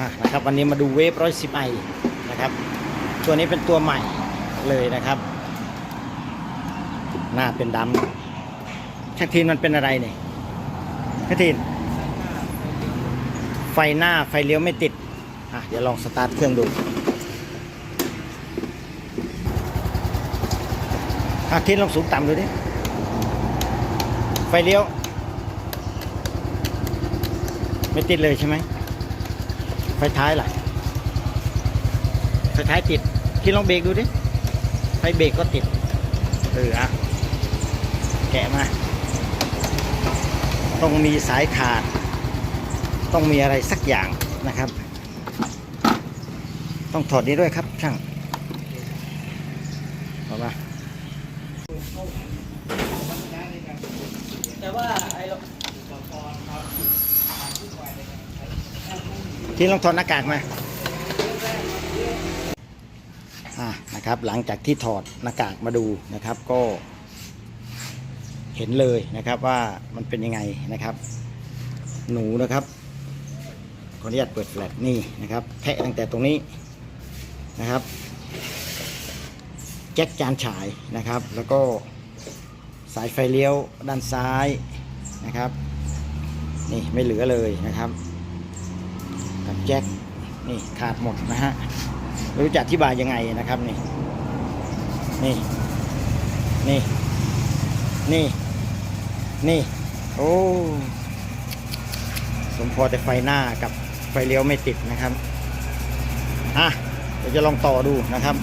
นะครับวันนี้มาดูเวฟร้อยสิบไอนะครับ ตัวนี้เป็นตัวใหม่เลยนะครับ หน้าเป็นดำช่างทีนมันเป็นอะไรเนี่ยช่างทีนไฟหน้าไฟเลี้ยวไม่ติดอะเดี๋ยวลองสตาร์ทเครื่องดูอะทีนลองสูงต่ำดูดิ ไฟเลี้ยว ไม่ติดเลยใช่ไหม ฟท้ายล่ะไฟท้ายติดที่ลองเบรกดูดิไฟเบรกก็ติดเอออะแกะมา ต้องมีสายขาด ต้องมีอะไรสักอย่างนะครับ ต้องถอดนี้ด้วยครับช่างเอามาแต่ว่าไอ้เรา ที่ลองถอดหน้ากากมาอ่านะครับ หลังจากที่ถอดหน้ากากมาดูนะครับก็ เห็นเลยนะครับว่ามันเป็นยังไงนะครับ หนูนะครับขออนุญาตเปิดแฟลชนี่นะครับแทะตั้งแต่ตรงนี้นะครับ แจ็คจานฉายนะครับ แล้วก็สายไฟเลี้ยวด้านซ้ายนะครับ นี่ไม่เหลือเลยนะครับ กับแจ็คนี่ขาดหมดนะฮะไม่รู้จะอธิบายยังไงนะครับนี่นี่นี่นี่นี่โอ้สมพอแต่ไฟหน้ากับไฟเลี้ยวไม่ติดนะครับอะเดี๋ยวจะลองต่อดูนะครับ